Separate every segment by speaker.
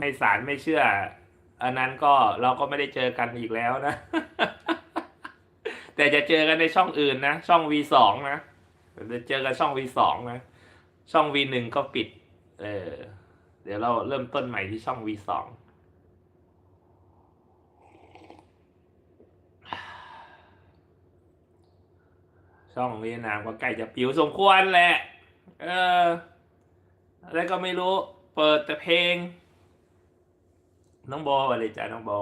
Speaker 1: ให้สารไม่เชื่อ อันนั้นก็เราก็ไม่ได้เจอกันอีกแล้วนะ แต่จะเจอกันในช่องอื่นนะ ช่อง V2 นะจะเจอกันช่อง V2 นะ ช่อง V1 ก็ปิด เออ เดี๋ยวเราเริ่มต้นใหม่ที่ช่อง V2 ช่องเวียดนามก็ใกล้จะปิวสมควรแหละ เอออะไรก็ไม่รู้ เปิดแต่เพลง น้องโบอะไรจ้าน้องโบ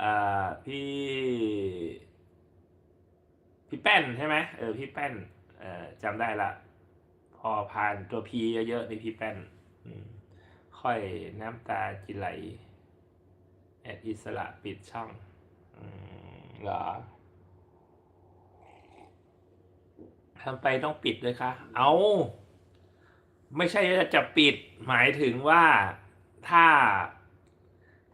Speaker 1: อ่าพี่ พี่แป้นใช่ไหมเออพี่แป้นเออจำได้ละพอผ่านตัวพีเยอะๆในพี่แป้นค่อยน้ำตาจิไหลแอดอิสระปิดช่องอืมเหรอทำไปต้องปิดเลยคะ เอา ไม่ใช่จะปิด หมายถึงว่าถ้า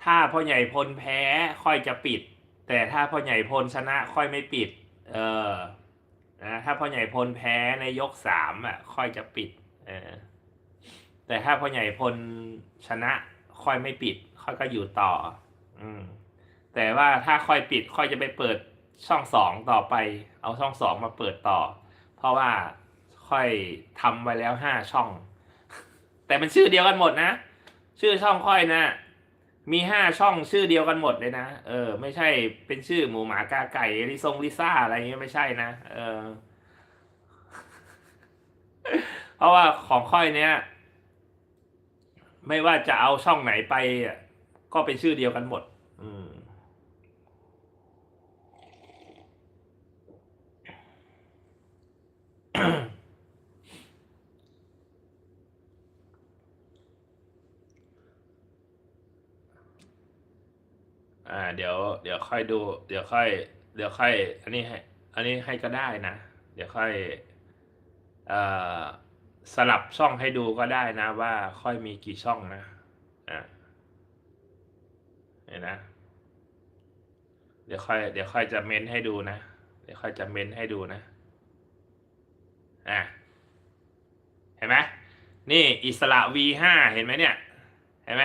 Speaker 1: ถ้าพ่อใหญ่พลแพ้ค่อยจะปิด แต่ถ้าพ่อใหญ่พลชนะค่อยไม่ปิด เออนะถ้าพ่อใหญ่พลแพ้ในยกสามอะ ค่อยจะปิด เออ แต่ถ้าพ่อใหญ่พลชนะค่อยไม่ปิด ค่อยก็อยู่ต่อ อืม แต่ว่าถ้าค่อยปิด ค่อยจะไปเปิดช่องสองต่อไป เอาช่องสองมาเปิดต่อ เพราะว่าค่อยทำไว้แล้วห้าช่อง แต่เป็นชื่อเดียวกันหมดนะ ชื่อช่องค่อยนะ มีห้าช่องชื่อเดียวกันหมดเลยนะ เออ ไม่ใช่เป็นชื่อหมูหมากาไก่ลิซงลิซ่าอะไรเงี้ยไม่ใช่นะ เออ เพราะว่าของค่อยเนี้ย ไม่ว่าจะเอาช่องไหนไปอะก็เป็นชื่อเดียวกันหมด อืม อ่า เดี๋ยวเดี๋ยวค่อยดู เดี๋ยวค่อย เดี๋ยวค่อย อันนี้ให้ อันนี้ให้ก็ได้นะ เดี๋ยวค่อยเอ่อสลับช่องให้ดูก็ได้นะว่าค่อยมีกี่ช่องนะอ่าเห็นนะ เดี๋ยวค่อย เดี๋ยวค่อยจะเม้นให้ดูนะ เดี๋ยวค่อยจะเม้นให้ดูนะ อะเห็นไหมนี่อิสระ V5 เห็นไหมเนี่ย เห็นไหม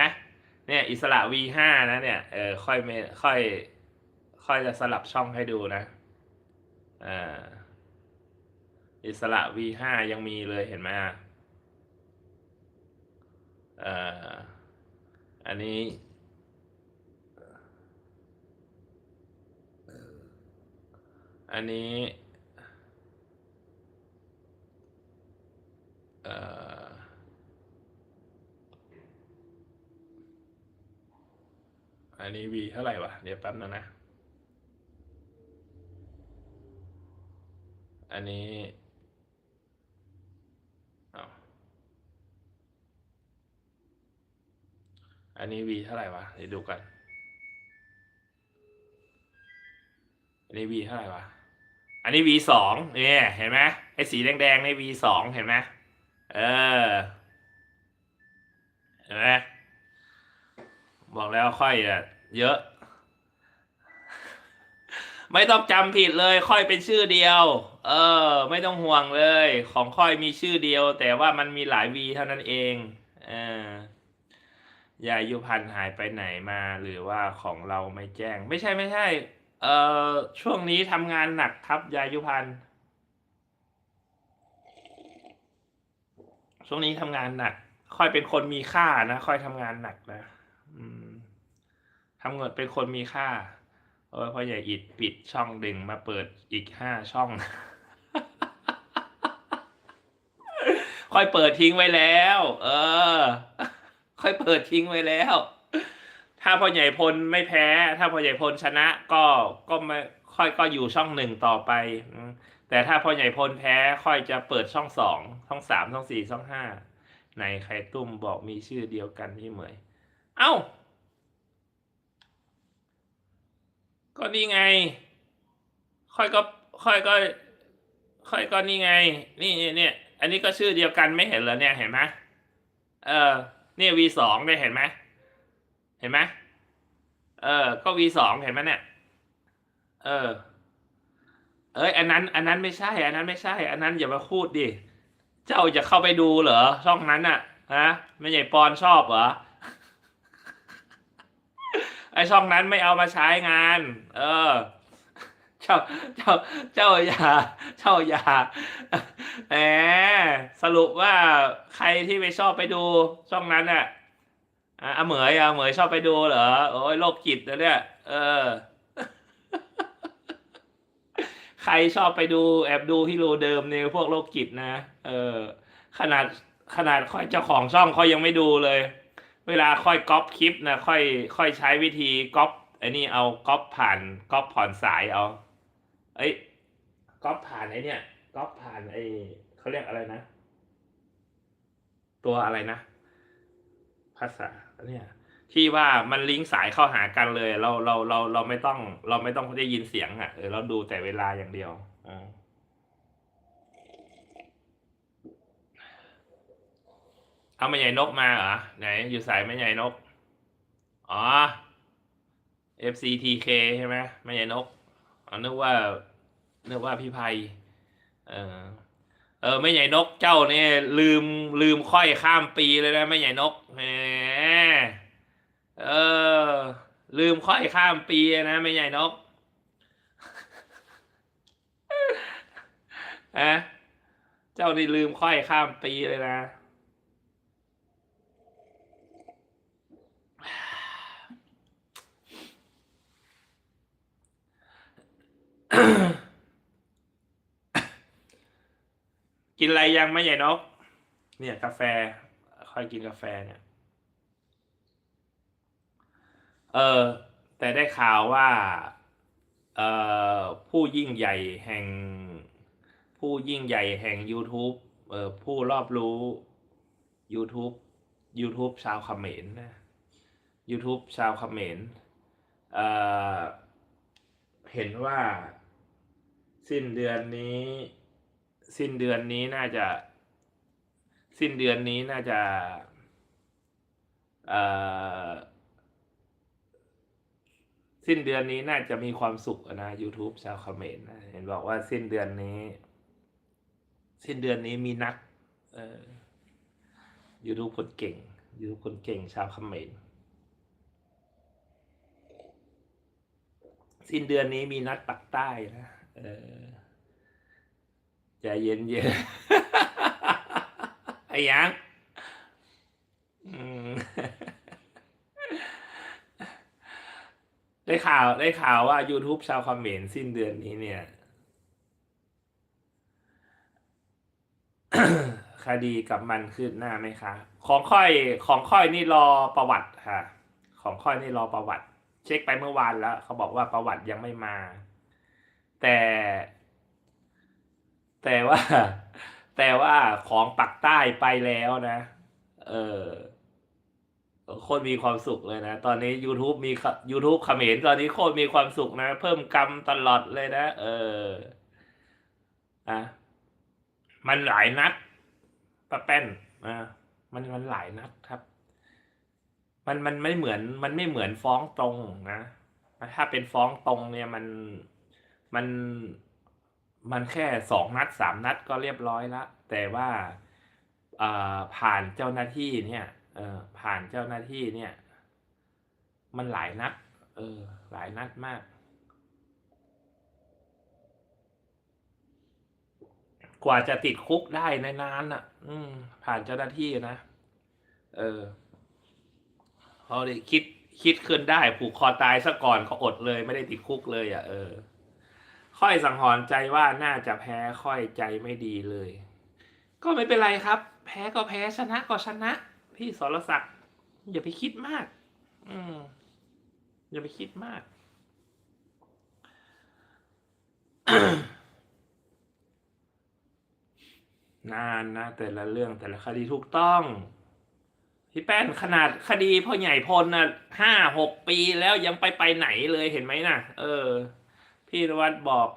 Speaker 1: เนี่ยอิสระ V5 นะเนี่ยเออค่อยเมค่อย ค่อยจะสลับช่องให้ดูนะอ่าอิสระ V5 ยังมีเลยเห็นไหมอ่ออันนี้อันนี้เอ่อ อันนี้ V เท่าไหร่วะ เดี๋ยวแป๊บนึงนะ อันนี้เอาอันนี้ V เท่าไหร่วะ เดี๋ยวดูกัน อันนี้ V เท่าไหร่วะ อันนี้ V สองเนี่ย เห็นไหมไอ้สีแดงๆใน V สองเห็นไหมเออ เห็นไหมบอกแล้วค่อยอะ เยอะ ไม่ต้องจำผิดเลยค่อยเป็นชื่อเดียว เออ ไม่ต้องห่วงเลย ของค่อยมีชื่อเดียว แต่ว่ามันมีหลายวีเท่านั้นเองเออยายุพันธ์หายไปไหนมา หรือว่าของเราไม่แจ้ง ไม่ใช่ไม่ใช่ เอ่อช่วงนี้ทำงานหนักครับ ยายุพันธ์ช่วงนี้ทำงานหนัก ค่อยเป็นคนมีค่านะ ค่อยทำงานหนักนะ ทำเงินเป็นคนมีค่า เออพ่อใหญ่อิดปิดช่องดึงมาเปิดอีกห้าช่อง ค่อยเปิดทิ้งไว้แล้ว เออ ค่อยเปิดทิ้งไว้แล้ว ถ้าพ่อใหญ่พลไม่แพ้ ถ้าพ่อใหญ่พลชนะก็ก็ไม่ค่อยก็อยู่ช่องหนึ่งต่อไป แต่ถ้าพ่อใหญ่พลแพ้ค่อยจะเปิดช่องสองช่องสามช่องสี่ช่องห้าในใครตุ้มบอกมีชื่อเดียวกันพี่เหมย เอ้า ก็นี่ไง ค่อยก็ ค่อยก็ ค่อยก็นี่ไง นี่เนี่ย อันนี้ก็ชื่อเดียวกันไม่เห็นเหรอเนี่ยเห็นไหมเออเนี่ย V สองเนี่ยเห็นไหมเห็นไหมเออ ก็ V สองเห็นไหมเนี่ย เออ เอ้ย อันนั้น อันนั้นไม่ใช่ อันนั้นไม่ใช่ อันนั้นอย่ามาพูดดิ เจ้าจะเข้าไปดูเหรอช่องนั้นน่ะ ฮะ ไม่ใหญ่ปอนชอบเหรอ ไอช่องนั้นไม่เอามาใช้งาน เออ เจ้าเจ้าเจ้าอย่าเจ้าอย่าแหมสรุปว่าใครที่ไปชอบไปดูช่องนั้นน่ะอะอาเหมยอะเหมยชอบไปดูเหรอโอ้ยโรคจิตนะเนี่ยเออ ใครชอบไปดูแอบดูที่รูเดิมเนี่ยพวกโรคจิตนะ เออ ขนาดขนาดค่อยเจ้าของช่องเขายังไม่ดูเลย เวลาค่อยก๊อปคลิปนะค่อยค่อยใช้วิธีก๊อปไอ้นี่เอาก๊อปผ่านก๊อปผ่อนสายเอาเอ้ยก๊อปผ่านไอ้เนี่ยก๊อปผ่านไอ้เขาเรียกอะไรนะ ตัวอะไรนะ ภาษาเนี่ยที่ว่ามันลิงก์สายเข้าหากันเลย เราเราเราเราไม่ต้อง เราไม่ต้องได้ยินเสียงอะเออเราดูแต่เวลาอย่างเดียวอ่า เอาไม่ใหญ่นกมาเหรอไหนอยู่สายไม่ใหญ่นก อ๋อ FCTK ใช่ไหมไม่ใหญ่นกอ๋อนึกว่านึกว่าพี่ไพเออเออไม่ใหญ่นกเจ้าเนี่ยลืมลืมค่อยข้ามปีเลยนะไม่ใหญ่นกแหมเออ ลืมค่อยข้ามปีนะไม่ใหญ่นกอะเจ้านี่ลืมค่อยข้ามปีเลยนะ กินอะไรยังไม่ใหญ่นก เนี่ยกาแฟค่อยกินกาแฟเนี่ย เออ แต่ได้ข่าวว่า เอ่อ ผู้ยิ่งใหญ่แห่ง ผู้ยิ่งใหญ่แห่ง YouTube เอ่อ ผู้รอบรู้ YouTube YouTube ชาวเขมรนะ YouTube ชาวเขมรเอ่อ เห็นว่า สิ้นเดือนนี้ สิ้นเดือนนี้น่าจะ สิ้นเดือนนี้น่าจะเออสิ้นเดือนนี้น่าจะมีความสุขนะ YouTube ชาวเขมรนะเห็นบอกว่าสิ้นเดือนนี้ สิ้นเดือนนี้มีนักเอ่อ YouTube คนเก่ง YouTube คนเก่งชาวคอมเขมรสิ้นเดือนนี้มีนัดปักใต้นะ เออใจเย็นเย็นไอ้ยังได้ข่าวได้ข่าวว่า YouTube ชาวคอมเขมรสิ้นเดือนนี้เนี่ย คดีกับมันคืบหน้าไหมคะ ของค่อยของค่อยนี่รอประวัติค่ะ ของค่อยนี่รอประวัติ เช็คไปเมื่อวานแล้ว เขาบอกว่าประวัติยังไม่มา แต่ แต่ว่า แต่ว่าของปักใต้ไปแล้วนะ เออคตรมีความสุขเลยนะ ตอนนี้ YouTube มี YouTube เขมรตอนนี้โคตรมีความสุขนะ เพิ่มกรรมตลอดเลยนะ เอออะมันหลายนัดป้าแป้นอะมันมันหลายนัดครับ มันมันไม่เหมือน มันไม่เหมือนฟ้องตรงนะถ้าเป็นฟ้องตรงเนี่ยมันมัน มันแค่สองนัดสามนัดก็เรียบร้อยละแต่ว่าผ่านเจ้าหน้าที่เนี่ยผ่านเจ้าหน้าที่เนี่ย มันหลายนัดเออ หลายนัดมาก กว่าจะติดคุกได้ในนานอะ อืม ผ่านเจ้าหน้าที่นะเออเขาได้คิดคิดขึ้นได้ผูกคอตายซะก่อนเขาอดเลย ไม่ได้ติดคุกเลยอะเออ ค่อยสังหรณ์ใจว่าน่าจะแพ้ค่อยใจไม่ดีเลย ก็ไม่เป็นไรครับ แพ้ก็แพ้ชนะก็ชนะ พี่สรศักดิ์อย่าไปคิดมาก อืมอย่าไปคิดมากนานนะแต่ละเรื่องแต่ละคดีถูกต้อง พี่แป้นขนาดคดีพ่อใหญ่พลน่ะห้าหกปีแล้วยังไปไปไหนเลยเห็นไหมน่ะ เออ พี่รวัตบอก